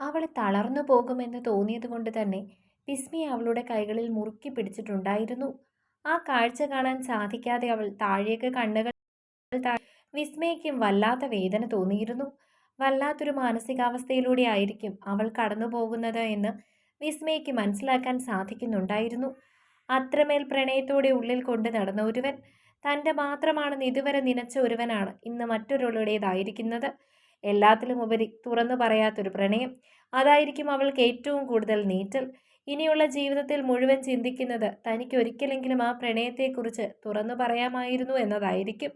അവളെ തളർന്നു പോകുമെന്ന് തോന്നിയതുകൊണ്ട് തന്നെ വിസ്മി അവളുടെ കൈകളിൽ മുറുക്കി പിടിച്ചിട്ടുണ്ടായിരുന്നു. ആ കാഴ്ച കാണാൻ സാധിക്കാതെ അവൾ താഴേക്ക് കണ്ണുകൾ വിസ്മയ്ക്കും വല്ലാത്ത വേദന തോന്നിയിരുന്നു. വല്ലാത്തൊരു മാനസികാവസ്ഥയിലൂടെ ആയിരിക്കും അവൾ കടന്നു പോകുന്നത് എന്ന് വിസ്മയ്ക്ക് മനസ്സിലാക്കാൻ സാധിക്കുന്നുണ്ടായിരുന്നു. അത്രമേൽ പ്രണയത്തോടെ ഉള്ളിൽ കൊണ്ട് നടന്ന ഒരുവൻ തന്റെ മാത്രമാണെന്ന് ഇതുവരെ നിനച്ച ഒരുവനാണ് ഇന്ന് മറ്റൊരാളുടേതായിരിക്കുന്നത്. എല്ലാത്തിലും ഉപരി തുറന്നു പറയാത്തൊരു പ്രണയം. അതായിരിക്കും അവൾക്ക് ഏറ്റവും കൂടുതൽ നീറ്റൽ. ഇനിയുള്ള ജീവിതത്തിൽ മുഴുവൻ ചിന്തിക്കുന്നത് തനിക്ക് ഒരിക്കലെങ്കിലും ആ പ്രണയത്തെക്കുറിച്ച് തുറന്നു പറയാമായിരുന്നു എന്നതായിരിക്കും.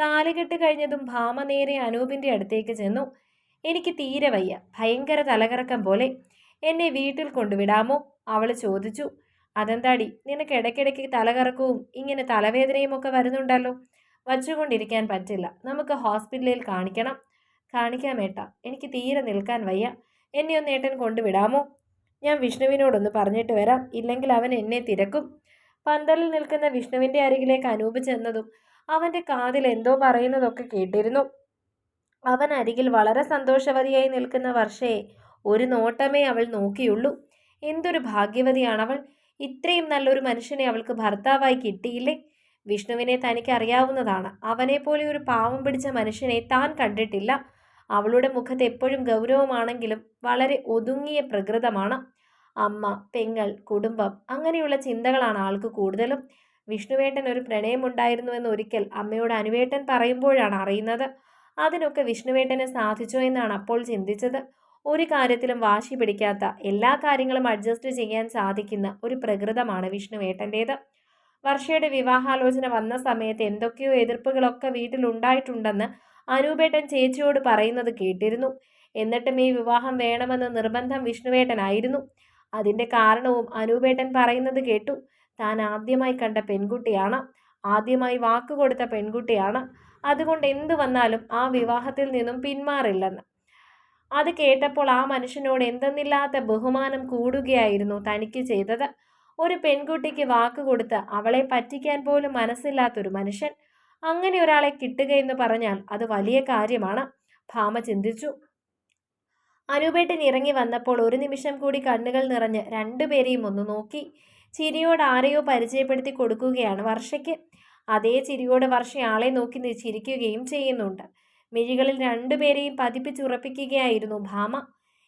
താലുകെട്ട് കഴിഞ്ഞതും ഭാമ നേരെ അനൂപിന്റെ അടുത്തേക്ക് ചെന്നു. എനിക്ക് തീരെ വയ്യ. ഭയങ്കര തലകറക്കം പോലെ. എന്നെ വീട്ടിൽ കൊണ്ടുവിടാമോ? അവൾ ചോദിച്ചു. അതെന്താടി? നിനക്ക് ഇടയ്ക്കിടയ്ക്ക് തലകറക്കവും ഇങ്ങനെ തലവേദനയും ഒക്കെ വരുന്നുണ്ടല്ലോ. വച്ചുകൊണ്ടിരിക്കാൻ പറ്റില്ല. നമുക്ക് ഹോസ്പിറ്റലിൽ കാണിക്കണം. കാണിക്കാം ഏട്ടാ. എനിക്ക് തീരെ നിൽക്കാൻ വയ്യ. എന്നെ ഒന്ന് ഏട്ടൻ കൊണ്ടുവിടാമോ? ഞാൻ വിഷ്ണുവിനോടൊന്ന് പറഞ്ഞിട്ട് വരാം. ഇല്ലെങ്കിൽ അവൻ എന്നെ തിരക്കും. പന്തലിൽ നിൽക്കുന്ന വിഷ്ണുവിന്റെ അരികിലേക്ക് അനൂപ് ചെന്നതും അവന്റെ കാതിൽ എന്തോ പറയുന്നതൊക്കെ കേട്ടിരുന്നു. അവൻ അരികിൽ വളരെ സന്തോഷവതിയായി നിൽക്കുന്ന വർഷയെ ഒരു നോട്ടമേ അവൾ നോക്കിയുള്ളൂ. എന്തൊരു ഭാഗ്യവതിയാണവൾ. ഇത്രയും നല്ലൊരു മനുഷ്യനെ അവൾക്ക് ഭർത്താവായി കിട്ടിയില്ലേ? വിഷ്ണുവിനെ തനിക്ക് അറിയാവുന്നതാണ് അവനെപ്പോലെ ഒരു പാവം പിടിച്ച മനുഷ്യനെ താൻ കണ്ടിട്ടില്ല. അവളുടെ മുഖത്ത് എപ്പോഴും ഗൗരവമാണെങ്കിലും വളരെ ഒതുങ്ങിയ പ്രകൃതമാണ്. അമ്മ പെങ്ങൾ കുടുംബം അങ്ങനെയുള്ള ചിന്തകളാണ് ആൾക്ക് കൂടുതലും. വിഷ്ണുവേട്ടൻ ഒരു പ്രണയമുണ്ടായിരുന്നുവെന്ന് ഒരിക്കൽ അമ്മയോട് അനുവേട്ടൻ പറയുമ്പോഴാണ് അറിയുന്നത്. അതിനൊക്കെ വിഷ്ണുവേട്ടന് സാധിച്ചോ എന്നാണ് അപ്പോൾ ചിന്തിച്ചത്. ഒരു കാര്യത്തിലും വാശി പിടിക്കാത്ത എല്ലാ കാര്യങ്ങളും അഡ്ജസ്റ്റ് ചെയ്യാൻ സാധിക്കുന്ന ഒരു പ്രകൃതമാണ് വിഷ്ണുവേട്ടന്റേത്. വർഷയുടെ വിവാഹാലോചന വന്ന സമയത്ത് എന്തൊക്കെയോ എതിർപ്പുകളൊക്കെ വീട്ടിലുണ്ടായിട്ടുണ്ടെന്ന് അനൂപേട്ടൻ ചേച്ചിയോട് പറയുന്നത് കേട്ടിരുന്നു. എന്നിട്ടും ഈ വിവാഹം വേണമെന്ന് നിർബന്ധം വിഷ്ണുവേട്ടനായിരുന്നു. അതിന്റെ കാരണവും അനൂപേട്ടൻ പറയുന്നത് കേട്ടു. താൻ ആദ്യമായി കണ്ട പെൺകുട്ടിയാണ്. ആദ്യമായി വാക്ക് കൊടുത്ത പെൺകുട്ടിയാണ്. അതുകൊണ്ട് എന്തു വന്നാലും ആ വിവാഹത്തിൽ നിന്നും പിന്മാറില്ലെന്ന്. അത് കേട്ടപ്പോൾ ആ മനുഷ്യനോട് എന്തെന്നില്ലാത്ത ബഹുമാനം കൂടുകയായിരുന്നു തനിക്ക് ചെയ്തത്. ഒരു പെൺകുട്ടിക്ക് വാക്ക് കൊടുത്ത് അവളെ പറ്റിക്കാൻ പോലും മനസ്സില്ലാത്തൊരു മനുഷ്യൻ. അങ്ങനെ ഒരാളെ കിട്ടുകയെന്ന് പറഞ്ഞാൽ അത് വലിയ കാര്യമാണ്. ഭാമ ചിന്തിച്ചു. അനുപേട്ടൻ ഇറങ്ങി വന്നപ്പോൾ ഒരു നിമിഷം കൂടി കണ്ണുകൾ നിറഞ്ഞ് രണ്ടുപേരെയും ഒന്ന് നോക്കി. ചിരിയോട് ആരെയോ പരിചയപ്പെടുത്തി കൊടുക്കുകയാണ് വർഷയ്ക്ക്. അതേ ചിരിയോട് വർഷ ആളെ നോക്കി ചിരിക്കുകയും ചെയ്യുന്നുണ്ട്. മിഴികളിൽ രണ്ടുപേരെയും പതിപ്പിച്ചുറപ്പിക്കുകയായിരുന്നു ഭാമ.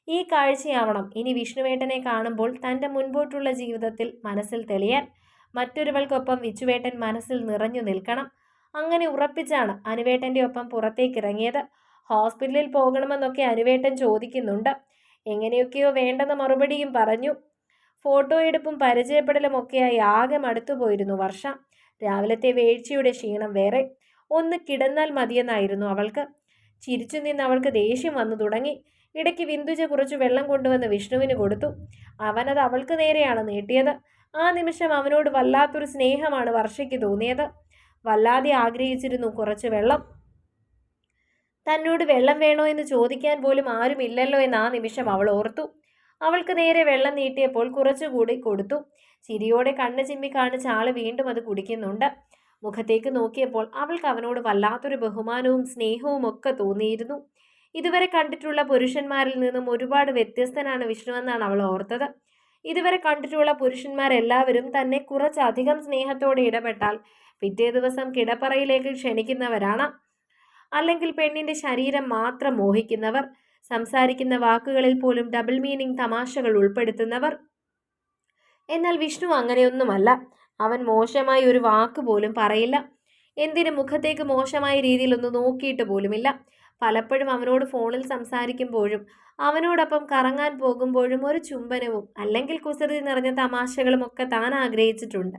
ഈ കാഴ്ചയാവണം ഇനി വിഷ്ണുവേട്ടനെ കാണുമ്പോൾ തന്റെ മുൻപോട്ടുള്ള ജീവിതത്തിൽ മനസ്സിൽ തെളിയാൻ. മറ്റൊരുവൾക്കൊപ്പം വിച്ചുവേട്ടൻ മനസ്സിൽ നിറഞ്ഞു നിൽക്കണം. അങ്ങനെ ഉറപ്പിച്ചാണ് അനുവേട്ടന്റെ ഒപ്പം പുറത്തേക്ക് ഇറങ്ങിയത് ഹോസ്പിറ്റലിൽ പോകണമെന്നൊക്കെ അനുവേട്ടൻ ചോദിക്കുന്നുണ്ട്. എങ്ങനെയൊക്കെയോ വേണ്ടെന്ന മറുപടിയും പറഞ്ഞു. ഫോട്ടോ എടുപ്പും പരിചയപ്പെടലും ഒക്കെയായി ആകെ മടുത്തു പോയിരുന്നു വർഷ. രാവിലത്തെ വേഴ്ചയുടെ ക്ഷീണം വേറെ. ഒന്ന് കിടന്നാൽ മതിയെന്നായിരുന്നു അവൾക്ക്. ചിരിച്ചു നിന്ന് അവൾക്ക് ദേഷ്യം വന്നു തുടങ്ങി. ഇടയ്ക്ക് വിന്ദുജ കുറച്ച് വെള്ളം കൊണ്ടുവന്ന് വിഷ്ണുവിന് കൊടുത്തു. അവനത് അവൾക്ക് നേരെയാണ് നീട്ടിയത്. ആ നിമിഷം അവനോട് വല്ലാത്തൊരു സ്നേഹമാണ് വർഷയ്ക്ക് തോന്നിയത്. വല്ലാതെ ആഗ്രഹിച്ചിരുന്നു കുറച്ച് വെള്ളം. തന്നോട് വെള്ളം വേണോ എന്ന് ചോദിക്കാൻ പോലും ആരുമില്ലല്ലോ എന്ന് ആ നിമിഷം അവൾ ഓർത്തു. അവൾക്ക് നേരെ വെള്ളം നീട്ടിയപ്പോൾ കുറച്ചുകൂടി കൊടുത്തു. ചിരിയോടെ കണ്ണ് ചിമ്മി കാണിച്ച ആൾ വീണ്ടും അത് കുടിക്കുന്നുണ്ട്. മുഖത്തേക്ക് നോക്കിയപ്പോൾ അവൾക്ക് അവനോട് വല്ലാത്തൊരു ബഹുമാനവും സ്നേഹവും ഒക്കെ തോന്നിയിരുന്നു. ഇതുവരെ കണ്ടിട്ടുള്ള പുരുഷന്മാരിൽ നിന്നും ഒരുപാട് വ്യത്യസ്തനാണ് വിഷ്ണു എന്നാണ് അവൾ ഓർത്തത്. ഇതുവരെ കണ്ടിട്ടുള്ള പുരുഷന്മാരെല്ലാവരും തന്നെ കുറച്ചധികം സ്നേഹത്തോടെ ഇടപെട്ടാൽ പിറ്റേ ദിവസം കിടപ്പറയിലേക്ക് ക്ഷണിക്കുന്നവരാണ്. അല്ലെങ്കിൽ പെണ്ണിന്റെ ശരീരം മാത്രം മോഹിക്കുന്നവർ സംസാരിക്കുന്ന വാക്കുകളിൽ പോലും ഡബിൾ മീനിങ് തമാശകൾ ഉൾപ്പെടുത്തുന്നവർ. എന്നാൽ വിഷ്ണു അങ്ങനെയൊന്നുമല്ല. അവൻ മോശമായി ഒരു വാക്ക് പോലും പറയില്ല. എന്തിനു മുഖത്തേക്ക് മോശമായ രീതിയിലൊന്നും നോക്കിയിട്ട് പോലുമില്ല. പലപ്പോഴും അവനോട് ഫോണിൽ സംസാരിക്കുമ്പോഴും അവനോടൊപ്പം കറങ്ങാൻ പോകുമ്പോഴും ഒരു ചുംബനവും അല്ലെങ്കിൽ കുസൃതി നിറഞ്ഞ തമാശകളും ഒക്കെ താൻ ആഗ്രഹിച്ചിട്ടുണ്ട്.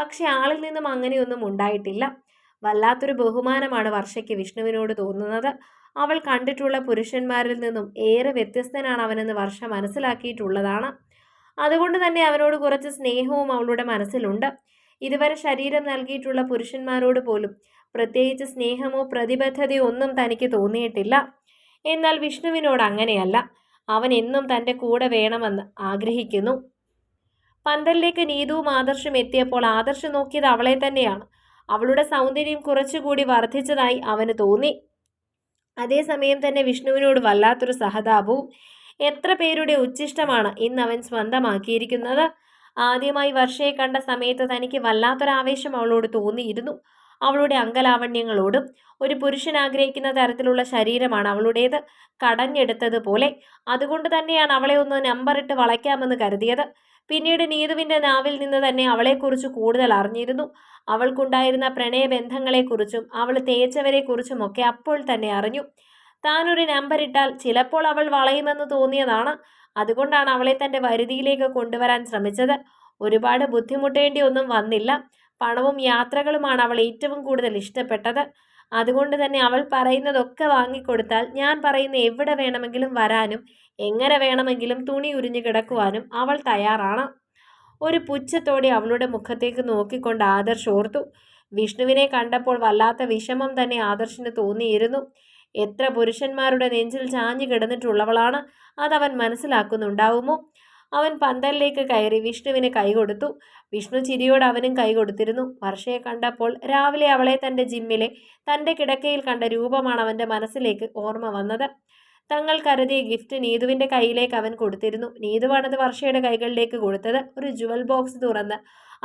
പക്ഷെ ആളിൽ നിന്നും അങ്ങനെയൊന്നും ഉണ്ടായിട്ടില്ല. വല്ലാത്തൊരു ബഹുമാനമാണ് വർഷയ്ക്ക് വിഷ്ണുവിനോട് തോന്നുന്നത്. അവൾ കണ്ടിട്ടുള്ള പുരുഷന്മാരിൽ നിന്നും ഏറെ വ്യത്യസ്തനാണ് അവനെന്ന് വർഷ മനസ്സിലാക്കിയിട്ടുള്ളതാണ്. അതുകൊണ്ട് തന്നെ അവനോട് കുറച്ച് സ്നേഹവും അവളുടെ മനസ്സിലുണ്ട്. ഇതുവരെ ശരീരം നൽകിയിട്ടുള്ള പുരുഷന്മാരോട് പോലും പ്രത്യേകിച്ച് സ്നേഹമോ പ്രതിബദ്ധതയോ ഒന്നും തനിക്ക് തോന്നിയിട്ടില്ല. എന്നാൽ വിഷ്ണുവിനോട് അങ്ങനെയല്ല. അവൻ എന്നും തന്റെ കൂടെ വേണമെന്ന് ആഗ്രഹിക്കുന്നു. പന്തലിലേക്ക് നീതുവും ആദർശും എത്തിയപ്പോൾ ആദർശ് നോക്കിയത് അവളെ തന്നെയാണ്. അവളുടെ സൗന്ദര്യം കുറച്ചുകൂടി വർദ്ധിച്ചതായി അവന് തോന്നി. അതേസമയം തന്നെ വിഷ്ണുവിനോട് വല്ലാത്തൊരു സഹതാപവും എത്ര പേരുടെ ഉച്ഛിഷ്ടമാണ് ഇന്ന് അവൻ സ്വന്തമാക്കിയിരിക്കുന്നത്. ആദ്യമായി വർഷയെ കണ്ട സമയത്ത് തനിക്ക് വല്ലാത്തൊരാവേശം അവളോട് തോന്നിയിരുന്നു. അവളുടെ അങ്കലാവണ്യങ്ങളോടും ഒരു പുരുഷൻ ആഗ്രഹിക്കുന്ന തരത്തിലുള്ള ശരീരമാണ് അവളുടേത് കടഞ്ഞെടുത്തതുപോലെ. അതുകൊണ്ട് തന്നെയാണ് അവളെ ഒന്ന് നമ്പറിട്ട് വളയ്ക്കാമെന്ന് കരുതിയത്. പിന്നീട് നീതുവിന്റെ നാവിൽ നിന്ന് തന്നെ അവളെക്കുറിച്ച് കൂടുതൽ അറിഞ്ഞിരുന്നു. അവൾക്കുണ്ടായിരുന്ന പ്രണയബന്ധങ്ങളെക്കുറിച്ചും അവൾ തേച്ചവരെക്കുറിച്ചും ഒക്കെ അപ്പോൾ തന്നെ അറിഞ്ഞു. താനൊരു നമ്പർ ഇട്ടാൽ ചിലപ്പോൾ അവൾ വളയുമെന്ന് തോന്നിയതാണ്. അതുകൊണ്ടാണ് അവളെ തന്റെ വരുതിയിലേക്ക് കൊണ്ടുവരാൻ ശ്രമിച്ചത്. ഒരുപാട് ബുദ്ധിമുട്ടേണ്ടി ഒന്നും വന്നില്ല. പണവും യാത്രകളുമാണ് അവൾ ഏറ്റവും കൂടുതൽ ഇഷ്ടപ്പെട്ടത്. അതുകൊണ്ട് തന്നെ അവൾ പറയുന്നതൊക്കെ വാങ്ങിക്കൊടുത്താൽ ഞാൻ പറയുന്ന എവിടെ വേണമെങ്കിലും വരാനും എങ്ങനെ വേണമെങ്കിലും തുണി ഉരിഞ്ഞു കിടക്കുവാനും അവൾ തയ്യാറാണ്. ഒരു പുച്ഛത്തോടെ അവളുടെ മുഖത്തേക്ക് നോക്കിക്കൊണ്ട് ആദർശ് ഓർത്തു. വിഷ്ണുവിനെ കണ്ടപ്പോൾ വല്ലാത്ത വിഷമം തന്നെ ആദർശിന് തോന്നിയിരുന്നു. എത്ര പുരുഷന്മാരുടെ നെഞ്ചിൽ ചാഞ്ഞു കിടന്നിട്ടുള്ളവളാണ് അതവൻ മനസ്സിലാക്കുന്നുണ്ടാവുമോ? അവൻ പന്തലിലേക്ക് കയറി വിഷ്ണുവിന് കൈകൊടുത്തു വിഷ്ണു ചിരിയോട് അവനും കൈ കൊടുത്തിരുന്നു. വർഷയെ കണ്ടപ്പോൾ രാവിലെ അവളെ തന്റെ ജിമ്മിലെ തന്റെ കിടക്കയിൽ കണ്ട രൂപമാണ് അവന്റെ മനസ്സിലേക്ക് ഓർമ്മ വന്നത്. തങ്ങൾ കരുതിയ ഗിഫ്റ്റ് നീതുവിന്റെ കയ്യിലേക്ക് അവൻ കൊടുത്തിരുന്നു. നീതുവാണത് വർഷയുടെ കൈകളിലേക്ക് കൊടുത്തത്. ഒരു ജുവൽ ബോക്സ് തുറന്ന്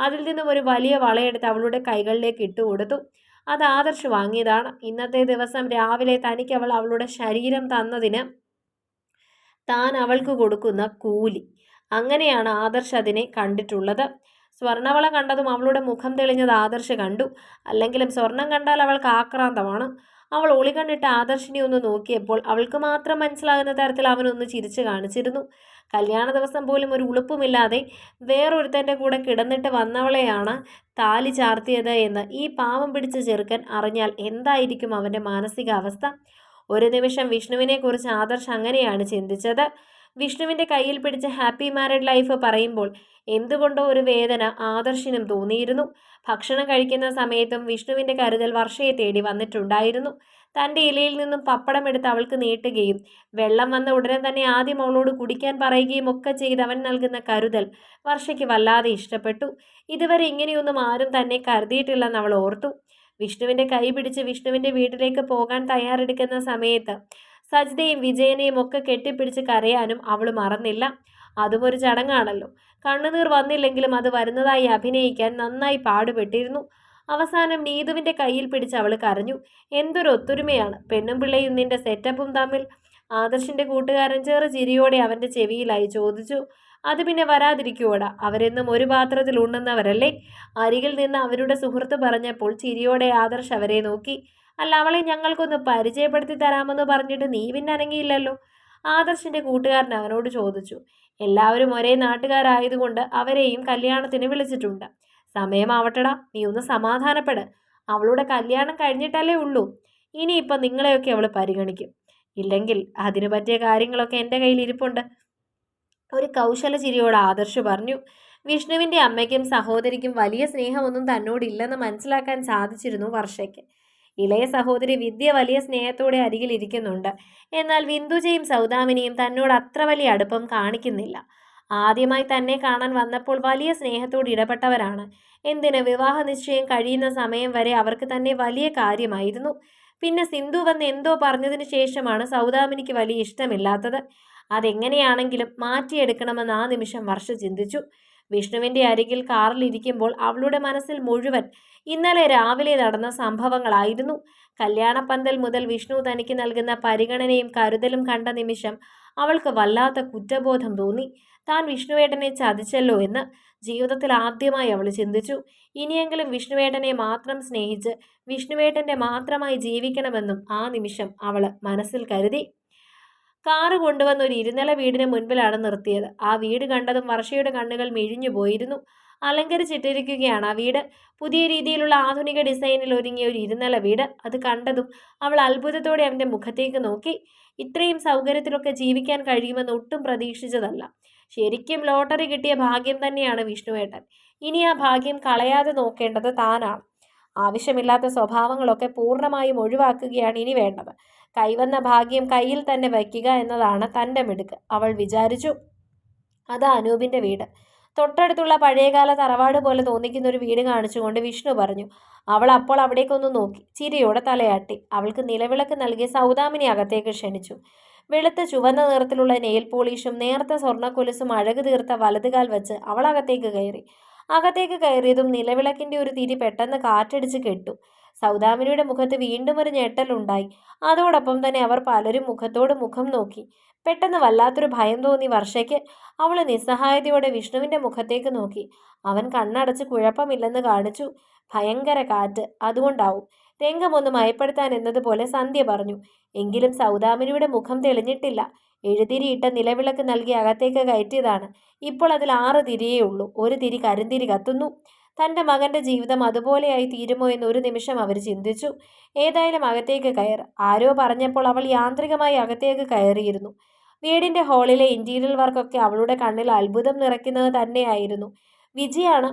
അതിൽ നിന്നും ഒരു വലിയ വളയെടുത്ത് അവളുടെ കൈകളിലേക്ക് ഇട്ടു കൊടുത്തു. അത് ആദർശ് വാങ്ങിയതാണ്. ഇന്നത്തെ ദിവസം രാവിലെ തനിക്ക് അവൾ അവളുടെ ശരീരം തന്നതിന് താൻ അവൾക്ക് കൊടുക്കുന്ന കൂലി. അങ്ങനെയാണ് ആദർശ് അതിനെ കണ്ടിട്ടുള്ളത്. സ്വർണവള കണ്ടതും അവളുടെ മുഖം തെളിഞ്ഞത് ആദർശ് കണ്ടു. അല്ലെങ്കിലും സ്വർണം കണ്ടാൽ അവൾക്ക് ആക്രാന്തമാണ്. അവൾ ഒളി കണ്ടിട്ട് ആദർശിനെ ഒന്ന് നോക്കിയപ്പോൾ അവൾക്ക് മാത്രം മനസ്സിലാകുന്ന തരത്തിൽ അവനൊന്ന് ചിരിച്ചു കാണിച്ചിരുന്നു. കല്യാണ ദിവസം പോലും ഒരു ഉളുപ്പുമില്ലാതെ വേറൊരുത്തന്റെ കൂടെ കിടന്നിട്ട് വന്നവളെയാണ് താലി ചാർത്തിയത് എന്ന് ഈ പാവം പിടിച്ച ചെറുക്കൻ അറിഞ്ഞാൽ എന്തായിരിക്കും അവന്റെ മാനസികാവസ്ഥ? ഒരു നിമിഷം വിഷ്ണുവിനെക്കുറിച്ച് ആദർശ് അങ്ങനെയാണ് ചിന്തിച്ചത്. വിഷ്ണുവിന്റെ കയ്യിൽ പിടിച്ച ഹാപ്പി മാരിഡ് ലൈഫ് പറയുമ്പോൾ എന്തുകൊണ്ടോ ഒരു വേദന ആദർശിനും തോന്നിയിരുന്നു. ഭക്ഷണം കഴിക്കുന്ന സമയത്തും വിഷ്ണുവിന്റെ കരുതൽ വർഷയെ തേടി വന്നിട്ടുണ്ടായിരുന്നു. തന്റെ ഇലയിൽ നിന്നും പപ്പടം എടുത്ത് അവൾക്ക് നീട്ടുകയും വെള്ളം വന്ന ഉടനെ തന്നെ ആദ്യം അവളോട് കുടിക്കാൻ പറയുകയും ഒക്കെ ചെയ്ത് അവൻ നൽകുന്ന കരുതൽ വർഷയ്ക്ക് വല്ലാതെ ഇഷ്ടപ്പെട്ടു. ഇതുവരെ ഇങ്ങനെയൊന്നും ആരും തന്നെ കരുതിയിട്ടില്ലെന്ന് അവൾ ഓർത്തു. വിഷ്ണുവിന്റെ കൈ പിടിച്ച് വിഷ്ണുവിന്റെ വീട്ടിലേക്ക് പോകാൻ തയ്യാറെടുക്കുന്ന സമയത്ത് സജിതയും വിജയനെയും ഒക്കെ കെട്ടിപ്പിടിച്ച് കരയാനും അവൾ മറന്നില്ല. അതും ഒരു ചടങ്ങാണല്ലോ. കണ്ണുനീർ വന്നില്ലെങ്കിലും അത് വരുന്നതായി അഭിനയിക്കാൻ നന്നായി പാടുപെട്ടിരുന്നു. അവസാനം നീതുവിന്റെ കയ്യിൽ പിടിച്ച് അവൾ കരഞ്ഞു. എന്തൊരു ഒത്തൊരുമയാണ്. പെണ്ണും പിള്ളയും നിന്റെ സെറ്റപ്പും തമ്മിൽ. ആദർശിന്റെ കൂട്ടുകാരൻ ചെറു ചിരിയോടെ അവന്റെ ചെവിയിലായി ചോദിച്ചു. അത് പിന്നെ വരാതിരിക്കുവോടാ? അവരെന്നും ഒരു പാത്രത്തിൽ ഉണ്ണുന്നവരല്ലേ? അരികിൽ നിന്ന് അവരുടെ സുഹൃത്ത് പറഞ്ഞപ്പോൾ ചിരിയോടെ ആദർശ് അവരെ നോക്കി. അല്ല അവളെ ഞങ്ങൾക്കൊന്ന് പരിചയപ്പെടുത്തി തരാമെന്ന് പറഞ്ഞിട്ട് നീ പിന്നെ അനങ്ങിയില്ലല്ലോ? ആദർശിന്റെ കൂട്ടുകാരൻ അവനോട് ചോദിച്ചു. എല്ലാവരും ഒരേ നാട്ടുകാരായതുകൊണ്ട് അവരെയും കല്യാണത്തിന് വിളിച്ചിട്ടുണ്ട്. സമയമാവട്ടടാ നീ ഒന്ന് സമാധാനപ്പെട്. അവളുടെ കല്യാണം കഴിഞ്ഞിട്ടല്ലേ ഉള്ളൂ. ഇനിയിപ്പം നിങ്ങളെയൊക്കെ അവൾ പരിഗണിക്കും. ഇല്ലെങ്കിൽ അതിനു പറ്റിയ കാര്യങ്ങളൊക്കെ എന്റെ കയ്യിൽ ഇരിപ്പുണ്ട്. ഒരു കൗശല ചിരിയോട് ആദർശ് പറഞ്ഞു വിഷ്ണുവിന്റെ അമ്മയ്ക്കും സഹോദരിക്കും വലിയ സ്നേഹമൊന്നും തന്നോടില്ലെന്ന് മനസ്സിലാക്കാൻ സാധിച്ചിരുന്നു വർഷയ്ക്ക്. ഇളയ സഹോദരി വിദ്യ വലിയ സ്നേഹത്തോടെ അരികിൽ ഇരിക്കുന്നുണ്ട്. എന്നാൽ വിന്ദുജയും സൗദാമിനിയും തന്നോട് അത്ര വലിയ അടുപ്പം കാണിക്കുന്നില്ല. ആദ്യമായി തന്നെ കാണാൻ വന്നപ്പോൾ വലിയ സ്നേഹത്തോട് ഇടപെട്ടവരാണ്. എന്തിന് വിവാഹ നിശ്ചയം കഴിയുന്ന സമയം വരെ അവർക്ക് തന്നെ വലിയ കാര്യമായിരുന്നു. പിന്നെ സിന്ധു വന്ന് എന്തോ പറഞ്ഞതിന് ശേഷമാണ് സൗദാമിനിക്ക് വലിയ ഇഷ്ടമില്ലാത്തത്. അതെങ്ങനെയാണെങ്കിലും മാറ്റിയെടുക്കണമെന്ന് ആ നിമിഷം വർഷ ചിന്തിച്ചു. വിഷ്ണുവിന്റെ അരികിൽ കാറിലിരിക്കുമ്പോൾ അവളുടെ മനസ്സിൽ മുഴുവൻ ഇന്നലെ രാവിലെ നടന്ന സംഭവങ്ങളായിരുന്നു. കല്യാണപ്പന്തൽ മുതൽ വിഷ്ണു തനിക്ക് നൽകുന്ന പരിഗണനയും കരുതലും കണ്ട നിമിഷം അവൾക്ക് വല്ലാത്ത കുറ്റബോധം തോന്നി. താൻ വിഷ്ണുവേട്ടനെ ചതിച്ചല്ലോ എന്ന് ജീവിതത്തിൽ ആദ്യമായി അവൾ ചിന്തിച്ചു. ഇനിയെങ്കിലും വിഷ്ണുവേട്ടനെ മാത്രം സ്നേഹിച്ച് വിഷ്ണുവേട്ടന്റെ മാത്രമായി ജീവിക്കണമെന്നും ആ നിമിഷം അവൾ മനസ്സിൽ കരുതി. കാറ് കൊണ്ടുവന്ന ഒരു ഇരുനില വീടിന് മുൻപിലാണ് നിർത്തിയത്. ആ വീട് കണ്ടതും വർഷയുടെ കണ്ണുകൾ മിഴിഞ്ഞു പോയിരുന്നു. അലങ്കരിച്ചിട്ടിരിക്കുകയാണ് ആ വീട്. പുതിയ രീതിയിലുള്ള ആധുനിക ഡിസൈനിൽ ഒരുങ്ങിയ ഒരു ഇരുനില വീട്. അത് കണ്ടതും അവൾ അത്ഭുതത്തോടെ അവന്റെ മുഖത്തേക്ക് നോക്കി. ഇത്രയും സൗകര്യത്തിലൊക്കെ ജീവിക്കാൻ കഴിയുമെന്ന് ഒട്ടും പ്രതീക്ഷിച്ചതല്ല. ശരിക്കും ലോട്ടറി കിട്ടിയ ഭാഗ്യം തന്നെയാണ് വിഷ്ണുവേട്ടൻ. ഇനി ആ ഭാഗ്യം കളയാതെ നോക്കേണ്ടത് താനാണ്. ആവശ്യമില്ലാത്ത സ്വഭാവങ്ങളൊക്കെ പൂർണമായും ഒഴിവാക്കുകയാണ് ഇനി വേണ്ടത്. കൈവന്ന ഭാഗ്യം കയ്യിൽ തന്നെ വയ്ക്കുക എന്നതാണ് തന്റെ മിടുക്ക്. അവൾ വിചാരിച്ചു അത് അനൂപിന്റെ വീട്. തൊട്ടടുത്തുള്ള പഴയകാല തറവാട് പോലെ തോന്നിക്കുന്ന ഒരു വീട് കാണിച്ചുകൊണ്ട് വിഷ്ണു പറഞ്ഞു അവൾ അപ്പോൾ അവിടേക്കൊന്ന് നോക്കി. ചിരിയോടെ തലയാട്ടി. അവൾക്ക് നിലവിളക്ക് നൽകിയ സൗദാമിനി അകത്തേക്ക് ക്ഷണിച്ചു. വെളുത്ത ചുവന്ന നിറത്തിലുള്ള നെയിൽ പോളീഷും നേർത്ത സ്വർണക്കൊലുസും അഴകു തീർത്ത വലതുകാൽ വെച്ച് അവൾ അകത്തേക്ക് കയറി. അകത്തേക്ക് കയറിയതും നിലവിളക്കിന്റെ ഒരു തിരി പെട്ടെന്ന് കാറ്റടിച്ച് കെട്ടു. സൗദാമിനിയുടെ മുഖത്ത് വീണ്ടും ഒരു ഞെട്ടലുണ്ടായി അതോടൊപ്പം തന്നെ അവർ പലരും മുഖത്തോട് മുഖം നോക്കി. പെട്ടെന്ന് വല്ലാത്തൊരു ഭയം തോന്നി വർഷയ്ക്ക്. അവൾ നിസ്സഹായതയോടെ വിഷ്ണുവിന്റെ മുഖത്തേക്ക് നോക്കി. അവൻ കണ്ണടച്ച് കുഴപ്പമില്ലെന്ന് കാണിച്ചു. ഭയങ്കര കാറ്റ്. അതുകൊണ്ടാവും. രംഗമൊന്ന് മയപ്പെടുത്താൻ എന്നതുപോലെ സന്ധ്യ പറഞ്ഞു. എങ്കിലും സൗദാമിനിയുടെ മുഖം തെളിഞ്ഞിട്ടില്ല. എഴുതിരിയിട്ട നിലവിളക്ക് നൽകി അകത്തേക്ക് കയറ്റിയതാണ്. ഇപ്പോൾ അതിൽ ആറ് തിരിയേ ഉള്ളൂ. ഒരു തിരി കരിന്തിരി കത്തുന്നു. തന്റെ മകന്റെ ജീവിതം അതുപോലെയായി തീരുമോ എന്ന് ഒരു നിമിഷം അവർ ചിന്തിച്ചു. ഏതായാലും അകത്തേക്ക് കയർ. ആരോ പറഞ്ഞപ്പോൾ അവൾ യാന്ത്രികമായി അകത്തേക്ക് കയറിയിരുന്നു. വീടിന്റെ ഹാളിലെ ഇന്റീരിയൽ വർക്കൊക്കെ അവളുടെ കണ്ണിൽ അത്ഭുതം നിറയ്ക്കുന്നത് തന്നെയായിരുന്നു. വിജയാണ്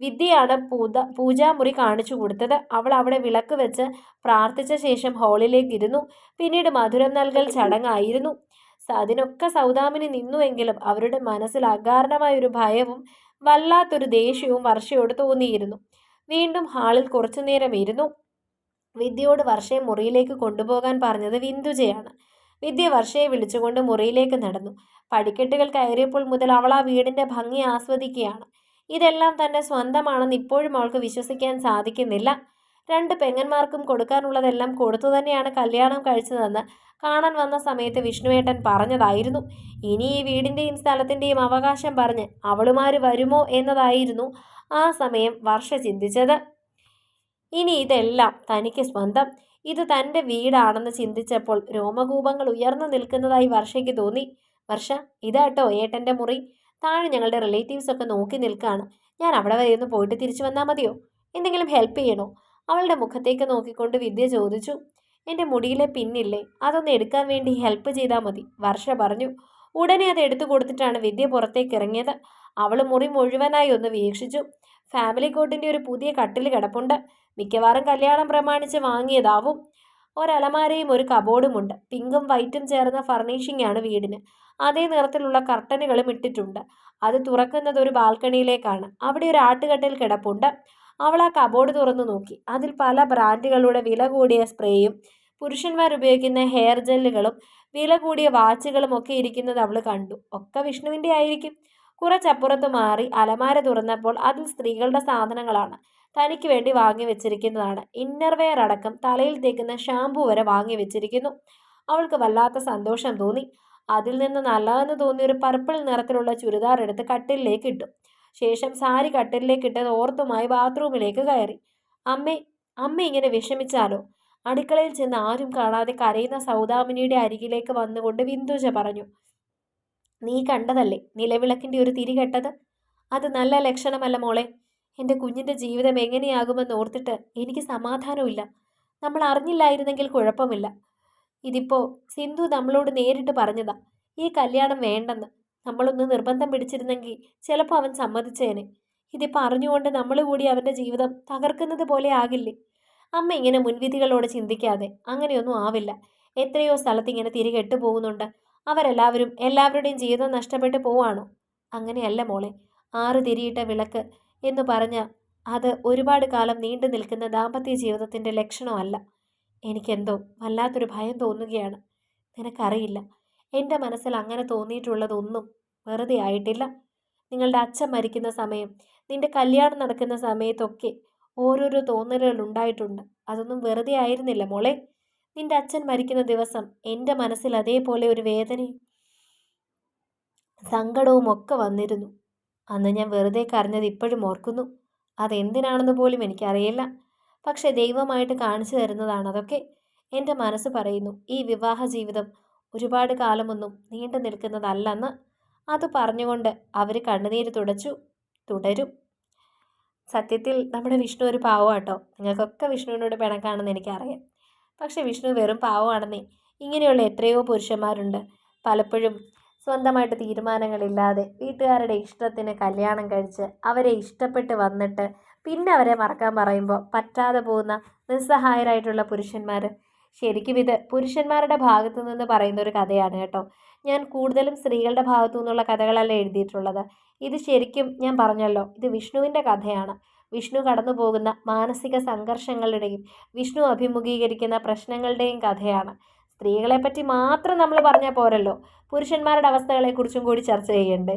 വിദ്യയാണ് പൂത പൂജാമുറി കാണിച്ചു കൊടുത്തത്. അവൾ അവിടെ വിളക്ക് വെച്ച് പ്രാർത്ഥിച്ച ശേഷം ഹാളിലേക്ക് ഇരുന്നു. പിന്നീട് മധുരം നൽകൽ ചടങ്ങായിരുന്നു. അതിനൊക്കെ സൗദാമിനി നിന്നുവെങ്കിലും അവരുടെ മനസ്സിൽ അകാരണമായ ഒരു ഭയവും വല്ലാത്തൊരു ദേഷ്യവും വർഷയോട് തോന്നിയിരുന്നു. വീണ്ടും ഹാളിൽ കുറച്ചു നേരം ഇരുന്നു. വിദ്യയോട് വർഷയെ മുറിയിലേക്ക് കൊണ്ടുപോകാൻ പറഞ്ഞത് വിന്ദുജയാണ്. വിദ്യ വർഷയെ വിളിച്ചുകൊണ്ട് മുറിയിലേക്ക് നടന്നു. പടിക്കെട്ടുകൾ കയറിയപ്പോൾ മുതൽ അവൾ ആ വീടിന്റെ ഭംഗി ആസ്വദിക്കുകയാണ്. ഇതെല്ലാം തന്റെ സ്വന്തമാണെന്ന് ഇപ്പോഴും അവൾക്ക് വിശ്വസിക്കാൻ സാധിക്കുന്നില്ല. രണ്ട് പെങ്ങന്മാർക്കും കൊടുക്കാനുള്ളതെല്ലാം കൊടുത്തു തന്നെയാണ് കല്യാണം കഴിച്ചതെന്ന് കാണാൻ വന്ന സമയത്ത് വിഷ്ണുവേട്ടൻ പറഞ്ഞതായിരുന്നു. ഇനി ഈ വീടിന്റെയും സ്ഥലത്തിന്റെയും അവകാശം പറഞ്ഞ് അവളുമാര് വരുമോ എന്നതായിരുന്നു ആ സമയം വർഷ ചിന്തിച്ചത്. ഇനി ഇതെല്ലാം തനിക്ക് സ്വന്തം. ഇത് തന്റെ വീടാണെന്ന് ചിന്തിച്ചപ്പോൾ രോമകൂപങ്ങൾ ഉയർന്നു നിൽക്കുന്നതായി വർഷയ്ക്ക് തോന്നി. വർഷ ഇതാട്ടോ ഏട്ടന്റെ മുറി. താഴെ ഞങ്ങളുടെ റിലേറ്റീവ്സ് ഒക്കെ നോക്കി നിൽക്കുകയാണ് ഞാൻ അവിടെ വരെ ഒന്ന് പോയിട്ട് തിരിച്ചു വന്നാൽ മതിയോ? എന്തെങ്കിലും ഹെൽപ്പ് ചെയ്യണോ? അവളുടെ മുഖത്തേക്ക് നോക്കിക്കൊണ്ട് വിദ്യ ചോദിച്ചു എന്റെ മുടിയിലെ പിന്നില്ലേ? അതൊന്ന് എടുക്കാൻ വേണ്ടി ഹെൽപ്പ് ചെയ്താൽ മതി വർഷ പറഞ്ഞു. ഉടനെ അത് എടുത്തു കൊടുത്തിട്ടാണ് വിദ്യ പുറത്തേക്ക് ഇറങ്ങിയത്. അവൾ മുറി മുഴുവനായി ഒന്ന് വീക്ഷിച്ചു. ഫാമിലി കോട്ടിന്റെ ഒരു പുതിയ കട്ടിൽ കിടപ്പുണ്ട്. മിക്കവാറും കല്യാണം പ്രമാണിച്ച് വാങ്ങിയതാവും. ഒരലമാരയും ഒരു കബോർഡുമുണ്ട് പിങ്കും വൈറ്റും ചേർന്ന ഫർണിഷിംഗ് ആണ് വീടിന്. അതേ നിറത്തിലുള്ള കർട്ടനുകളും ഇട്ടിട്ടുണ്ട്. അത് തുറക്കുന്നത് ഒരു ബാൽക്കണിയിലേക്കാണ് അവിടെ ഒരു ആട്ടുകട്ടിൽ കിടപ്പുണ്ട്. അവൾ ആ കബോർഡ് തുറന്നു നോക്കി. അതിൽ പല ബ്രാൻഡുകളുടെ വില കൂടിയ സ്പ്രേയും പുരുഷന്മാർ ഉപയോഗിക്കുന്ന ഹെയർ ജെല്ലുകളും വില കൂടിയ വാച്ചുകളും ഒക്കെ ഇരിക്കുന്നത് അവൾ കണ്ടു. ഒക്കെ വിഷ്ണുവിന്റെ ആയിരിക്കും. കുറച്ചപ്പുറത്ത് മാറി അലമാര തുറന്നപ്പോൾ അതിൽ സ്ത്രീകളുടെ സാധനങ്ങളാണ്. തനിക്ക് വേണ്ടി വാങ്ങി വെച്ചിരിക്കുന്നതാണ്. ഇന്നർവെയർ അടക്കം തലയിൽ തേക്കുന്ന ഷാമ്പു വരെ വാങ്ങി വെച്ചിരിക്കുന്നു. അവൾക്ക് വല്ലാത്ത സന്തോഷം തോന്നി. അതിൽ നിന്ന് നല്ലതെന്ന് തോന്നിയ ഒരു പർപ്പിൾ നിറത്തിലുള്ള ചുരിദാർ എടുത്ത് കട്ടിലേക്ക് ഇട്ടു. ശേഷം സാരി കട്ടിലേക്ക് ഇട്ടത് ഓർത്തുമായി ബാത്റൂമിലേക്ക് കയറി. അമ്മേ അമ്മ ഇങ്ങനെ വിഷമിച്ചാലോ? അടുക്കളയിൽ ചെന്ന് ആരും കാണാതെ കരയുന്ന സൗദാമിനിയുടെ അരികിലേക്ക് വന്നുകൊണ്ട് വിന്ദുജ പറഞ്ഞു നീ കണ്ടതല്ലേ നിലവിളക്കിന്റെ ഒരു തിരി കെട്ടത്? അത് നല്ല ലക്ഷണമല്ല മോളെ. എന്റെ കുഞ്ഞിന്റെ ജീവിതം എങ്ങനെയാകുമെന്ന് ഓർത്തിട്ട് എനിക്ക് സമാധാനമില്ല നമ്മൾ അറിഞ്ഞില്ലായിരുന്നെങ്കിൽ കുഴപ്പമില്ല. ഇതിപ്പോൾ സിന്ധു നമ്മളോട് നേരിട്ട് പറഞ്ഞതാ ഈ കല്യാണം വേണ്ടെന്ന്. നമ്മളൊന്ന് നിർബന്ധം പിടിച്ചിരുന്നെങ്കിൽ ചിലപ്പോൾ അവൻ സമ്മതിച്ചേനെ. ഇതിപ്പോൾ അറിഞ്ഞുകൊണ്ട് നമ്മൾ കൂടി അവന്റെ ജീവിതം തകർക്കുന്നത് പോലെ ആകില്ലേ? അമ്മ ഇങ്ങനെ മുൻവിധികളോട് ചിന്തിക്കാതെ അങ്ങനെയൊന്നും ആവില്ല. എത്രയോ സ്ഥലത്ത് ഇങ്ങനെ തിരികെട്ടു പോകുന്നുണ്ട്. അവരെല്ലാവരും എല്ലാവരുടെയും ജീവിതം നഷ്ടപ്പെട്ടു പോവാണോ? അങ്ങനെയല്ല മോളെ. ആറ് തിരിയിട്ട വിളക്ക് എന്ന് പറഞ്ഞ അത് ഒരുപാട് കാലം നീണ്ടു നിൽക്കുന്ന ദാമ്പത്യ ജീവിതത്തിന്റെ ലക്ഷണമല്ല. എനിക്കെന്തോ വല്ലാത്തൊരു ഭയം തോന്നുകയാണ്. നിനക്കറിയില്ല. എന്റെ മനസ്സിൽ അങ്ങനെ തോന്നിയിട്ടുള്ളതൊന്നും വെറുതെ ആയിട്ടില്ല. നിങ്ങളുടെ അച്ഛൻ മരിക്കുന്ന സമയം നിന്റെ കല്യാണം നടക്കുന്ന സമയത്തൊക്കെ ഓരോരോ തോന്നലുകൾ ഉണ്ടായിട്ടുണ്ട്. അതൊന്നും വെറുതെ ആയിരുന്നില്ല മോളെ. നിന്റെ അച്ഛൻ മരിക്കുന്ന ദിവസം എന്റെ മനസ്സിൽ അതേപോലെ ഒരു വേദനയും സങ്കടവും ഒക്കെ വന്നിരുന്നു. അന്ന് ഞാൻ വെറുതെ കരഞ്ഞത് ഇപ്പോഴും ഓർക്കുന്നു. അതെന്തിനാണെന്ന് പോലും എനിക്കറിയില്ല. പക്ഷെ ദൈവമായിട്ട് കാണിച്ചു തരുന്നതാണ് അതൊക്കെ. എന്റെ മനസ്സ് പറയുന്നു ഈ വിവാഹ ജീവിതം ഒരുപാട് കാലമൊന്നും നീണ്ടു നിൽക്കുന്നതല്ലെന്ന് അത് പറഞ്ഞുകൊണ്ട് അവർ കണ്ണുനീര് തുടച്ചു. തുടരും. സത്യത്തിൽ നമ്മുടെ വിഷ്ണു ഒരു പാവമാട്ടോ. നിങ്ങൾക്കൊക്കെ വിഷ്ണുവിനോട് പിണക്കാണെന്ന് എനിക്കറിയാം. പക്ഷെ വിഷ്ണു വെറും പാവമാണെന്നേ ഇങ്ങനെയുള്ള എത്രയോ പുരുഷന്മാരുണ്ട്. പലപ്പോഴും സ്വന്തമായിട്ട് തീരുമാനങ്ങളില്ലാതെ വീട്ടുകാരുടെ ഇഷ്ടത്തിന് കല്യാണം കഴിച്ച് അവരെ ഇഷ്ടപ്പെട്ട് വന്നിട്ട് പിന്നെ അവരെ മറക്കാൻ പറയുമ്പോൾ പറ്റാതെ പോകുന്ന നിസ്സഹായരായിട്ടുള്ള പുരുഷന്മാർ ശരിക്കും ഇത് പുരുഷന്മാരുടെ ഭാഗത്തു നിന്ന് പറയുന്ന ഒരു കഥയാണ് കേട്ടോ. ഞാൻ കൂടുതലും സ്ത്രീകളുടെ ഭാഗത്തു നിന്നുള്ള കഥകളല്ല എഴുതിയിട്ടുള്ളത്. ഇത് ശരിക്കും ഞാൻ പറഞ്ഞല്ലോ ഇത് വിഷ്ണുവിന്റെ കഥയാണ്. വിഷ്ണു കടന്നു പോകുന്ന മാനസിക സംഘർഷങ്ങളുടെയും വിഷ്ണു അഭിമുഖീകരിക്കുന്ന പ്രശ്നങ്ങളുടെയും കഥയാണ്. സ്ത്രീകളെപ്പറ്റി മാത്രം നമ്മൾ പറഞ്ഞാൽ പോരല്ലോ. പുരുഷന്മാരുടെ അവസ്ഥകളെക്കുറിച്ചും കൂടി ചർച്ച ചെയ്യണ്ടേ.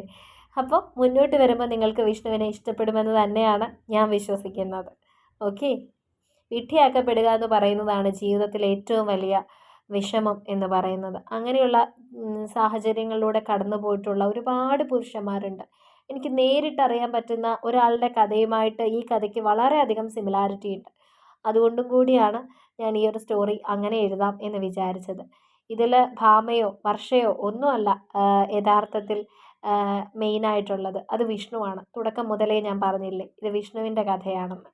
അപ്പോൾ മുന്നോട്ട് വരുമ്പോൾ നിങ്ങൾക്ക് വിഷ്ണുവിനെ ഇഷ്ടപ്പെടുമെന്ന് തന്നെയാണ് ഞാൻ വിശ്വസിക്കുന്നത്. ഓക്കെ? വിഡ്ഢിയാക്കപ്പെടുക എന്ന് പറയുന്നതാണ് ജീവിതത്തിലെ ഏറ്റവും വലിയ വിഷമം എന്ന് പറയുന്നത്. അങ്ങനെയുള്ള സാഹചര്യങ്ങളിലൂടെ കടന്നു പോയിട്ടുള്ള ഒരുപാട് പുരുഷന്മാരുണ്ട്. എനിക്ക് നേരിട്ടറിയാൻ പറ്റുന്ന ഒരാളുടെ കഥയുമായിട്ട് ഈ കഥയ്ക്ക് വളരെയധികം സിമിലാരിറ്റി ഉണ്ട്. അതുകൊണ്ടും കൂടിയാണ് ഞാൻ ഈ ഒരു സ്റ്റോറി അങ്ങനെ എഴുതാം എന്ന് വിചാരിച്ചത്. ഇതിൽ ഭാമയോ വർഷയോ ഒന്നുമല്ല യഥാർത്ഥത്തിൽ മെയിനായിട്ടുള്ളത് അത് വിഷ്ണുവാണ്. തുടക്കം മുതലേ ഞാൻ പറഞ്ഞില്ലേ ഇത് വിഷ്ണുവിന്റെ കഥയാണെന്ന്.